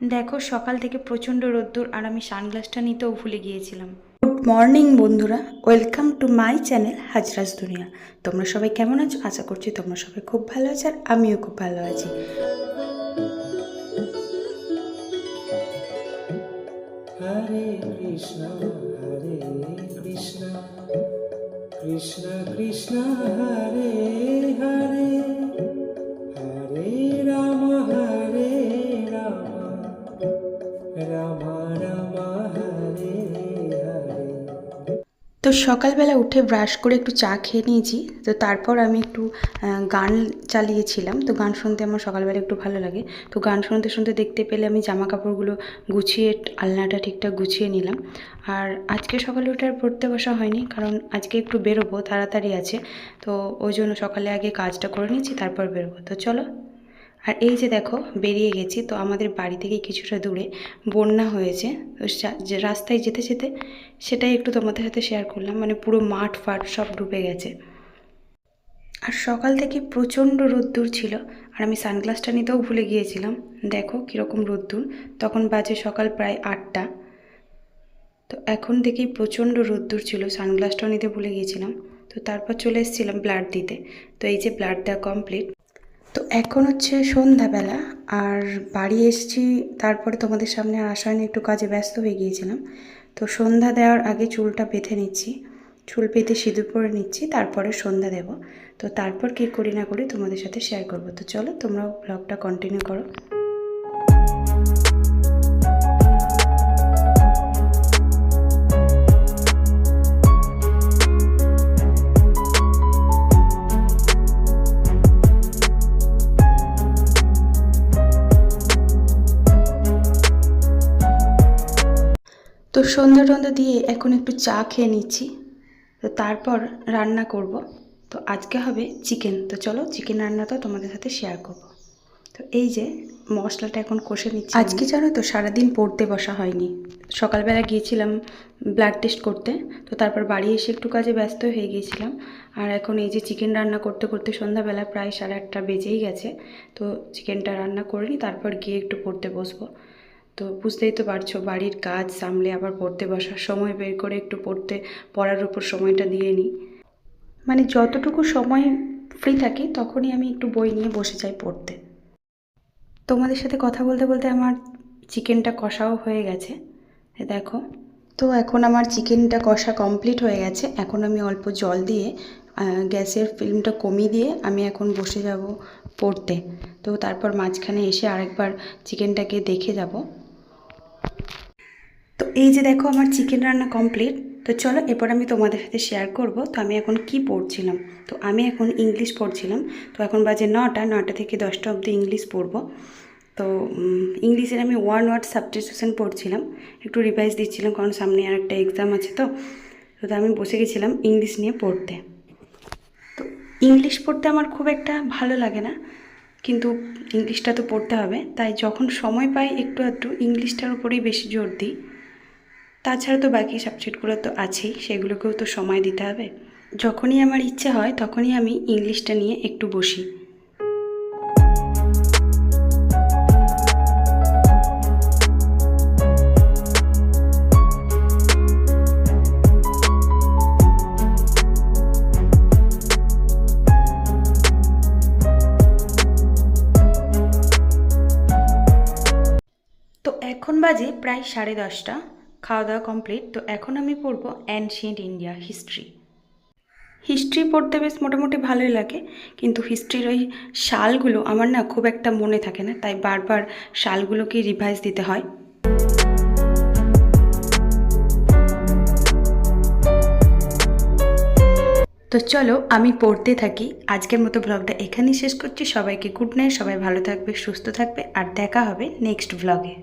দেখো সকাল থেকে প্রচণ্ড রোদ্দুর আর আমি সানগ্লাসটা নিতেও ভুলে গিয়েছিলাম। গুড মর্নিং বন্ধুরা। ওয়েলকাম টু মাই চ্যানেল হাজরাজ দুনিয়া। তোমরা সবাই কেমন আছো? আশা করছি তোমরা সবাই খুব ভালো আছো আর আমিও খুব ভালো আছি। Hare Krishna, Hare Krishna, Krishna Krishna, Hare Hare, তো সকালবেলা উঠে ব্রাশ করে একটু চা খেয়ে নিয়েছি। তো তারপর আমি একটু গান চালিয়েছিলাম। তো গান শুনতে আমার সকালবেলা একটু ভালো লাগে। তো গান শুনতে শুনতে দেখতে পেলে আমি জামা কাপড়গুলো গুছিয়ে, আলনাটা ঠিকঠাক গুছিয়ে নিলাম। আর আজকে সকালে উঠে আর পড়তে বসা হয়নি, কারণ আজকে একটু বেরোবো, তাড়াতাড়ি আছে। তো ওই জন্য সকালে আগে কাজটা করে নিয়েছি, তারপর বেরোবো। তো চলো। আর এই যে দেখো, বেরিয়ে গেছি, তো আমাদের বাড়ি থেকে কিছুটা দূরে বন্যা হয়েছে। তো রাস্তায় যেতে যেতে সেটাই একটু তোমাদের সাথে শেয়ার করলাম মানে পুরো মাঠ ফাট সব ডুবে গেছে। আর সকাল থেকে প্রচণ্ড রোদ্দুর ছিল, আর আমি সানগ্লাসটা নিতেও ভুলে গিয়েছিলাম। দেখো কীরকম রোদ্দুর, তখন বাজে সকাল প্রায় আটটা। তো এখন থেকেই প্রচণ্ড রোদ্দুর ছিল, সানগ্লাসটাও নিতে ভুলে গিয়েছিলাম। তো তারপর চলে এসেছিলাম ব্লাড দিতে। তো এই যে ব্লাড দেওয়া কমপ্লিট তো এখন হচ্ছে সন্ধ্যাবেলা, আর বাড়ি এসেছি, তারপরে তোমাদের সামনে আর আসা একটু কাজে ব্যস্ত হয়ে গিয়েছিলাম। তো সন্ধ্যা দেওয়ার আগে চুলটা বেঁধে নিচ্ছি, চুল পেতে সিঁদুর পরে নিচ্ছি, তারপরে সন্ধ্যা দেব। তো তারপর কী করি না করি তোমাদের সাথে শেয়ার করব। তো চলো তোমরাও ব্লগটা কন্টিনিউ করো। তো সন্ধ্যা টন্ধা দিয়ে এখন একটু চা খেয়ে নিচ্ছি। তো তারপর রান্না করব। তো আজকে হবে চিকেন। তো চলো চিকেন রান্নাটা তোমাদের সাথে শেয়ার করব। তো এই যে মশলাটা এখন কষে নিচ্ছি আজকে জানো তো সারাদিন পড়তে বসা হয়নি। সকালবেলা গিয়েছিলাম ব্লাড টেস্ট করতে। তো তারপর বাড়ি এসে একটু কাজে ব্যস্ত হয়ে গিয়েছিলাম। আর এখন এই যে চিকেন রান্না করতে করতে সন্ধ্যাবেলা প্রায় সাড়ে আটটা বেজেই গেছে। তো চিকেনটা রান্না করে নিই তারপর গিয়ে একটু পড়তে বসবো। তো বুঝতেই তো পারছ, বাড়ির কাজ সামলে আবার পড়তে বসার সময় বের করে একটু পড়তে, পড়ার উপর সময়টা দিয়ে নিই। মানে যতটুকু সময় ফ্রি থাকি, তখনই আমি একটু বই নিয়ে বসে যাই পড়তে। তোমাদের সাথে কথা বলতে বলতে আমার চিকেনটা কষাও হয়ে গেছে দেখো। তো এখন আমার চিকেনটা কষা কমপ্লিট হয়ে গেছে, এখন আমি অল্প জল দিয়ে গ্যাসের ফিল্মটা কমিয়ে দিয়ে আমি এখন বসে যাব পড়তে। তো তারপর মাঝখানে এসে আরেকবার চিকেনটাকে দেখে যাব। তো এই যে দেখো আমার চিকেন রান্না কমপ্লিট তো চলো এরপর আমি তোমাদের সাথে শেয়ার করব, তো আমি এখন কি পড়ছিলাম? তো আমি এখন ইংলিশ পড়ছিলাম, তো এখন বাজে নটা নটা থেকে দশটা অবধি ইংলিশ পড়ব। তো ইংলিশের আমি ওয়ান ওয়ার্ড সাবস্টিটিউশন পড়ছিলাম, একটু রিভাইজ দিচ্ছিলাম, কারণ সামনে আর একটা এক্সাম আছে তো তো আমি বসে গেছিলাম ইংলিশ নিয়ে পড়তে। তো ইংলিশ পড়তে আমার খুব একটা ভালো লাগে না কিন্তু ইংলিশটা তো পড়তে হবে। তাই যখন সময় পাই একটু একটু ইংলিশটার উপরেই বেশি জোর দিই। তাছাড়া তো বাকি সাবজেক্টগুলো তো আছেই, সেগুলোকেও তো সময় দিতে হবে। যখনই আমার ইচ্ছে হয় তখনই আমি ইংলিশটা নিয়ে একটু বসি। এখন বাজে প্রায় সাড়ে দশটা। খাওয়া দাওয়া কমপ্লিট তো এখন আমি পড়ব অ্যানশিয়েন্ট ইন্ডিয়া হিস্ট্রি হিস্ট্রি পড়তে বেশ মোটামুটি ভালোই লাগে, কিন্তু হিস্ট্রির ওই সালগুলো আমার না খুব একটা মনে থাকে না, তাই বারবার সালগুলোকে রিভাইজ দিতে হয়। তো চলো আমি পড়তে থাকি। আজকের মতো ব্লগটা এখানেই শেষ করছি। সবাইকে গুড নাইট সবাই ভালো থাকবে, সুস্থ থাকবে, আর দেখা হবে নেক্সট ব্লগে